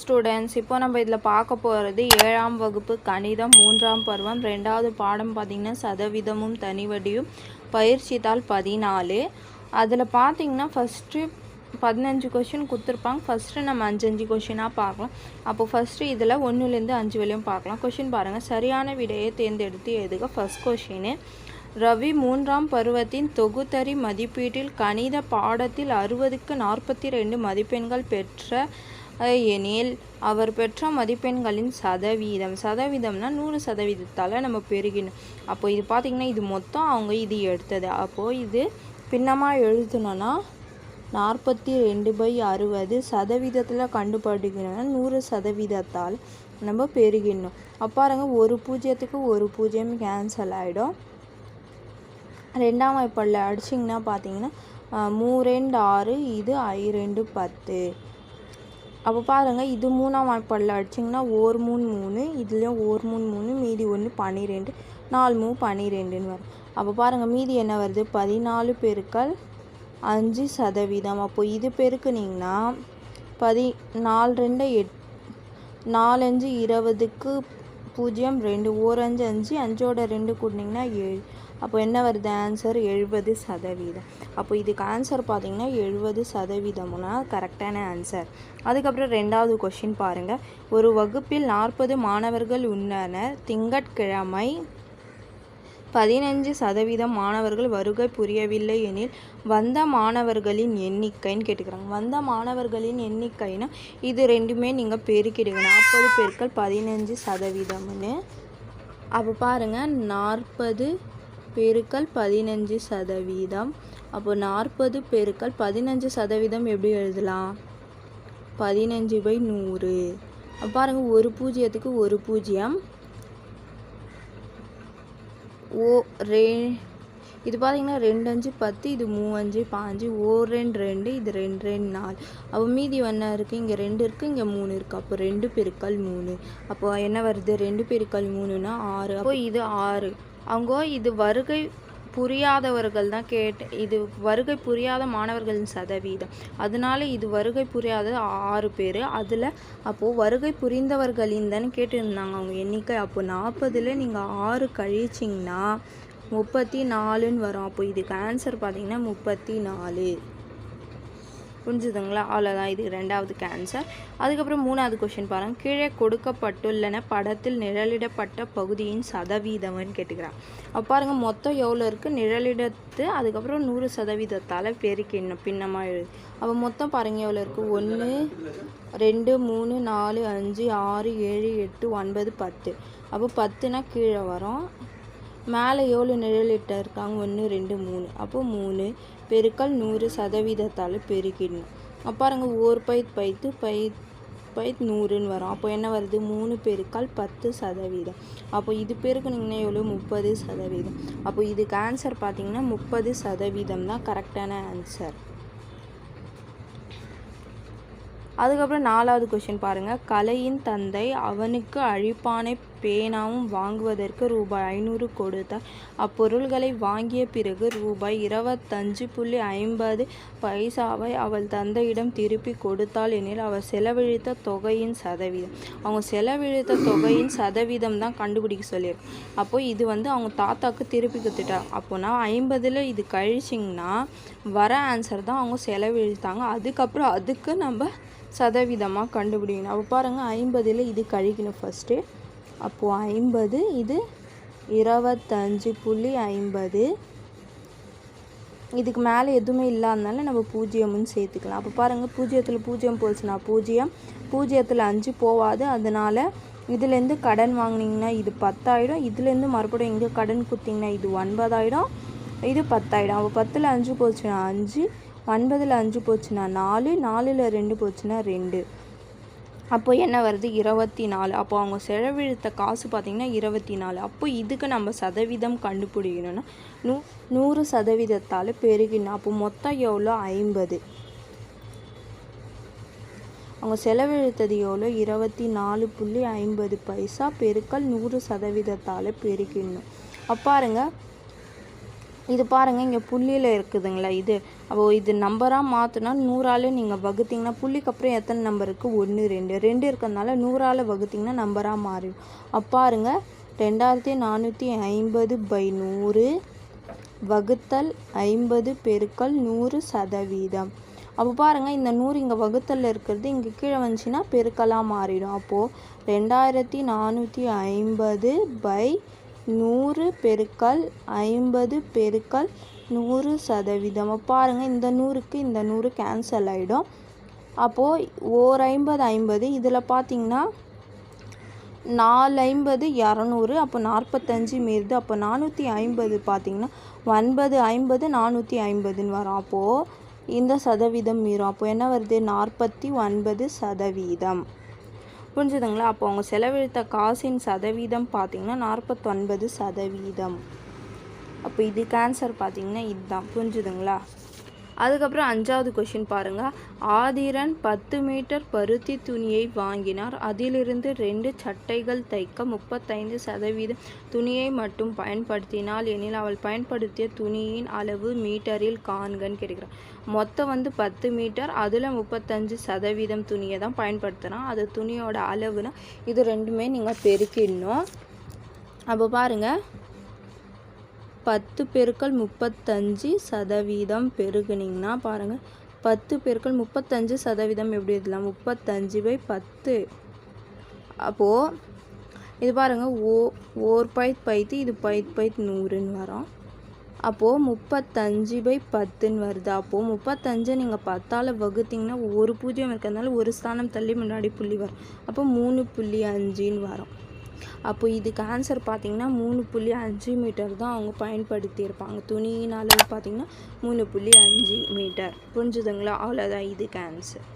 Students இப்போ நம்ம இதில் பார்க்க போகிறது ஏழாம் வகுப்பு கணிதம் மூன்றாம் பருவம் ரெண்டாவது பாடம் பார்த்திங்கன்னா சதவீதமும் தனிவடியும் பயிற்சி தாள் பதினாலு. அதில் பார்த்திங்கன்னா ஃபஸ்ட்டு பதினஞ்சு கொஷின் கொடுத்துருப்பாங்க. ஃபஸ்ட்டு நம்ம அஞ்சஞ்சு கொஷினாக பார்க்கலாம். அப்போ ஃபஸ்ட்டு இதில் ஒன்றுலேருந்து அஞ்சு வரையும் பார்க்கலாம். கொஷின் பாருங்கள் சரியான விடையை தேர்ந்தெடுத்து எழுதுக. ஃபஸ்ட் கொஷினு ரவி மூன்றாம் பருவத்தின் தொகுத்தறி மதிப்பீட்டில் கணித பாடத்தில் அறுபதுக்கு நாற்பத்தி ரெண்டு மதிப்பெண்கள் பெற்ற எனில் அவர் பெற்ற மதிப்பெண்களின் சதவீதம் சதவீதம்னா நூறு சதவீதத்தால் நம்ம பெருகினோம். அப்போ இது பார்த்திங்கன்னா இது மொத்தம் அவங்க இது எடுத்தது. அப்போது இது பின்னமாக எழுதணும்னா நாற்பத்தி ரெண்டு பை அறுபது சதவீதத்தில் கண்டுபிடிக்கணும்னா நூறு சதவீதத்தால் நம்ம பெருகிடணும் அப்போ பாருங்க ஒரு பூஜ்ஜியத்துக்கு ஒரு பூஜ்ஜியம் கேன்சல் ஆகிடும் ரெண்டாம் வாய்ப்பாடில் அடிச்சிங்கன்னா பார்த்தீங்கன்னா மூ ரெண்டு ஆறு இது ஐ ரெண்டு பத்து. அப்போ பாருங்கள் இது மூணாம் வாய்ப்பாடில் அடிச்சிங்கன்னா ஓர் மூணு மூணு இதுலேயும் ஓர் மூணு மூணு மீதி ஒன்று பன்னிரெண்டு நாலு மூணு பன்னிரெண்டுன்னு வரும். அப்போ பாருங்கள் மீதி என்ன வருது? பதினாலு பெருக்கள் அஞ்சு சதவீதம். அப்போது இது பெருக்குனிங்கன்னா பதி நாலு ரெண்டு எட் நாலஞ்சு இருபதுக்கு பூஜ்ஜியம் ரெண்டு ஓரஞ்சு அஞ்சு அஞ்சோட ரெண்டு கூட்டினிங்கன்னா ஏழு. அப்போ என்ன வருது? ஆன்சர் எழுபது சதவீதம். அப்போ இதுக்கு ஆன்சர் பார்த்தீங்கன்னா எழுபது சதவீதம்னா கரெக்டான ஆன்சர் அதுக்கப்புறம் ரெண்டாவது கொஷின் பாருங்கள் ஒரு வகுப்பில் நாற்பது மாணவர்கள் உள்ளனர். திங்கட்கிழமை பதினஞ்சு சதவீதம் மாணவர்கள் வருகை புரியவில்லை எனில் வந்த மாணவர்களின் எண்ணிக்கைன்னு கேட்டுக்கிறாங்க. வந்த மாணவர்களின் எண்ணிக்கைனா இது ரெண்டுமே நீங்கள் பெருக்கிடுங்க. நாற்பது பெருக்கள் பதினஞ்சு சதவீதம்னு. அப்போ பாருங்கள் நாற்பது பெருக்கல் பதினஞ்சு சதவீதம். அப்போ நாற்பது பெருக்கல் பதினஞ்சு சதவீதம் எப்படி எழுதலாம்? பதினஞ்சு பை நூறு. பாருங்கள் ஒரு பூஜ்ஜியத்துக்கு ஒரு பூஜ்ஜியம். ஓ ரே இது பார்த்தீங்கன்னா ரெண்டு அஞ்சு பத்து இது மூவஞ்சு பாஞ்சு ஓ ரெண்டு ரெண்டு இது ரெண்டு ரெண்டு நாலு. அப்போ மீதி என்ன இருக்குது இங்கே ரெண்டு இருக்குது இங்கே மூணு இருக்குது அப்போ ரெண்டு பெருக்கல் மூணு. அப்போ என்ன வருது? ரெண்டு பெருக்கல் மூணுன்னா ஆறு. அப்போ இது ஆறு. அவங்க இது வருகை புரியாதவர்கள் தான் கேட்டு இது வருகை புரியாத மாணவர்களின் சதவீதம். அதனால இது வருகை புரியாத ஆறு பேர். அதில் அப்போது வருகை புரிந்தவர்களின் தானே கேட்டிருந்தாங்க அவங்க எண்ணிக்கை. அப்போ நாற்பதில் நீங்கள் ஆறு கழிச்சிங்கன்னா முப்பத்தி நாலுன்னு வரும். அப்போ இதுக்கு ஆன்சர் பார்த்தீங்கன்னா முப்பத்தி நாலு. புரிஞ்சுதுங்களா? அவ்வளோதான் இது ரெண்டாவதுக்கு ஆன்சர் அதுக்கப்புறம் மூணாவது கொஷின் பாருங்கள் கீழே கொடுக்கப்பட்டுள்ளன படத்தில் நிழலிடப்பட்ட பகுதியின் சதவீதம்னு கேட்டுக்கிறான். அப்போ பாருங்கள் மொத்தம் எவ்வளோ இருக்குது நிழலிடத்து அதுக்கப்புறம் நூறு சதவீதத்தால் பெருக்கிடணும் பின்னமாக எழுது. அப்போ மொத்தம் பாருங்கள் எவ்வளோ இருக்குது ஒன்று ரெண்டு மூணு நாலு அஞ்சு ஆறு ஏழு எட்டு ஒன்பது பத்து. அப்போ பத்துனா கீழே வரும். மேலே எவ்வளோ நிழலிட்ட இருக்காங்க? ஒன்று ரெண்டு மூணு. அப்போ மூணு பெருக்கல் நூறு சதவீதத்தால் பெருக்கிடணும். அப்போ பாருங்க ஓர் பைத் பைத்து பை பைத் நூறுன்னு வரும். அப்போ என்ன வருது? மூணு பெருக்கால் பத்து சதவீதம். அப்போ இது பெருக்குனிங்கன்னா எவ்வளோ? முப்பது சதவீதம். அப்போ இதுக்கு ஆன்சர் பார்த்தீங்கன்னா முப்பது சதவீதம் தான் கரெக்டான ஆன்சர் அதுக்கப்புறம் நாலாவது கொஷின் பாருங்கள் கலையின் தந்தை அவனுக்கு அழிப்பானை பேனாவும் வாங்குவதற்கு ரூபாய் ஐநூறு கொடுத்தார். அப்பொருள்களை வாங்கிய பிறகு ரூபாய் இருபத்தஞ்சு புள்ளி ஐம்பது பைசாவை அவள் தந்தையிடம் திருப்பி கொடுத்தாள் எனில் அவள் செலவழித்த தொகையின் சதவீதம். அவங்க செலவழித்த தொகையின் சதவீதம் தான் கண்டுபிடிக்க சொல்லியிருக்கு அப்போ இது வந்து அவங்க தாத்தாக்கு திருப்பி கொடுத்துட்டாங்க. அப்போனா ஐம்பதில் இது கழிச்சிங்கன்னா வர ஆன்சர் தான் அவங்க செலவழித்தாங்க. அதுக்கப்புறம் அதுக்கு நம்ம சதவீதமாக கண்டுபிடிக்கணும். அப்போ பாருங்கள் ஐம்பதில் இது கழிக்கணும் ஃபஸ்ட்டு அப்போது ஐம்பது இது இருபத்தஞ்சு புள்ளி ஐம்பது. இதுக்கு மேலே எதுவுமே இல்லாதனால நம்ம பூஜ்ஜியம்னு சேர்த்துக்கலாம். அப்போ பாருங்கள் பூஜ்ஜியத்தில் பூஜ்ஜியம் போச்சுன்னா பூஜ்ஜியம் பூஜ்ஜியத்தில் அஞ்சு போகாது அதனால் இதுலேருந்து கடன் வாங்குனீங்கன்னா இது பத்தாயிடும். இதுலேருந்து மறுபடியும் இங்கே கடன் கொடுத்தீங்கன்னா இது ஒன்பதாயிடும். இது பத்தாயிடும். அப்போ பத்தில் அஞ்சு போச்சுன்னா அஞ்சு ஒன்பதில் அஞ்சு போச்சுன்னா நாலு நாலில் ரெண்டு போச்சுன்னா ரெண்டு. அப்போ என்ன வருது? இருபத்தி நாலு அப்போ அவங்க செலவிழுத்த காசு பார்த்திங்கன்னா இருபத்தி நாலு அப்போ இதுக்கு நம்ம சதவீதம் கண்டுபிடிக்கணும்னா நூ நூறு சதவீதத்தால் பெருகினோம் அப்போ மொத்தம் எவ்வளோ? ஐம்பது. அவங்க செலவிழுத்தது எவ்வளோ? இருபத்தி நாலு புள்ளி ஐம்பது பைசா. பெருக்கல் நூறு சதவீதத்தால் பெருக்கிடணும் அப்போ பாருங்க இது பாருங்கள் இங்கே புள்ளியில் இருக்குதுங்களா இது? அப்போ இது நம்பராக மாற்றினா நூறால் நீங்கள் வகுத்தீங்கன்னா புள்ளிக்கு அப்புறம் எத்தனை நம்பர் இருக்குது ஒன்று ரெண்டு. ரெண்டு இருக்கிறதுனால நூறால் வகுத்தீங்கன்னா நம்பராக மாறிடும். அப்போ பாருங்க ரெண்டாயிரத்தி நானூற்றி ஐம்பது பை நூறு வகுத்தல் ஐம்பது பெருக்கல் நூறு சதவீதம். அப்போ பாருங்கள் இந்த நூறு இங்கே வகுத்தலில் இருக்கிறது இங்கே கீழே வந்துச்சுன்னா பெருக்கலாக மாறிடும். அப்போது ரெண்டாயிரத்தி நானூற்றி ஐம்பது பை நூறு பெருக்கல் ஐம்பது பெருக்கல் நூறு சதவீதம். பாருங்கள் இந்த நூறுக்கு இந்த நூறு கேன்சல் ஆகிடும் அப்போது ஓர் ஐம்பது ஐம்பது இதில் பார்த்திங்கன்னா நாலு ஐம்பது இரநூறு அப்போ நாற்பத்தஞ்சு மீறுது. அப்போ நானூற்றி ஐம்பது பார்த்தீங்கன்னா ஒன்பது ஐம்பது நானூற்றி ஐம்பதுன்னு வரும். அப்போது இந்த சதவீதம் மீறும். அப்போது என்ன வருது? நாற்பத்தி ஒன்பது சதவீதம். புரிஞ்சுதுங்களா? அப்போ அவங்க செலவழித்த காசின் சதவீதம் பார்த்தீங்கன்னா நாற்பத்தொன்பது சதவீதம். அப்போ இதுக்கு ஆன்சர் பார்த்தீங்கன்னா இதுதான். புரிஞ்சுதுங்களா? அதுக்கப்புறம் அஞ்சாவது கொஷின் பாருங்கள் ஆதிரன் பத்து மீட்டர் பருத்தி துணியை வாங்கினார். அதிலிருந்து ரெண்டு சட்டைகள் தைக்க முப்பத்தைந்து சதவீதம் துணியை மட்டும் பயன்படுத்தினால் எனில் அவள் பயன்படுத்திய துணியின் அளவு மீட்டரில் காண்கன்னு கேட்குறான் மொத்தம் வந்து பத்து மீட்டர் அதில் முப்பத்தஞ்சு சதவீதம் துணியை தான் பயன்படுத்தினா அது துணியோட அளவுனா இது ரெண்டுமே நீங்கள் பெருக்கிடணும். அப்போ பாருங்கள் பத்து பெருக்கள் முப்பத்தஞ்சு சதவீதம் பெருகுனிங்கன்னா பாருங்கள் பத்து பெருக்கள் முப்பத்தஞ்சு சதவீதம் எப்படி எழுதலாம்? முப்பத்தஞ்சு பை பத்து. அப்போது இது பாருங்கள் ஓ ஓர் பைத் பைத்து இது பைத் பைத் நூறுன்னு வரும். அப்போது முப்பத்தஞ்சு பை பத்துன்னு வருது. அப்போது முப்பத்தஞ்சை நீங்கள் பத்தால் வகுத்தீங்கன்னா ஒரு பூஜ்ஜியம் இருக்கிறதுனால ஒரு ஸ்தானம் தள்ளி முன்னாடி புள்ளி வரும். அப்போ மூணு புள்ளி அஞ்சுன்னு வரும். அப்போ இதுக்கு ஆன்சர் பார்த்தீங்கன்னா மூணு புள்ளி அஞ்சு மீட்டர் தான் அவங்க பயன்படுத்தியிருப்பாங்க. துணியின் அளவு பார்த்தீங்கன்னா மூணு புள்ளி அஞ்சு மீட்டர் புரிஞ்சுதுங்களா? அவ்வளோதான் இதுக்கு ஆன்சர்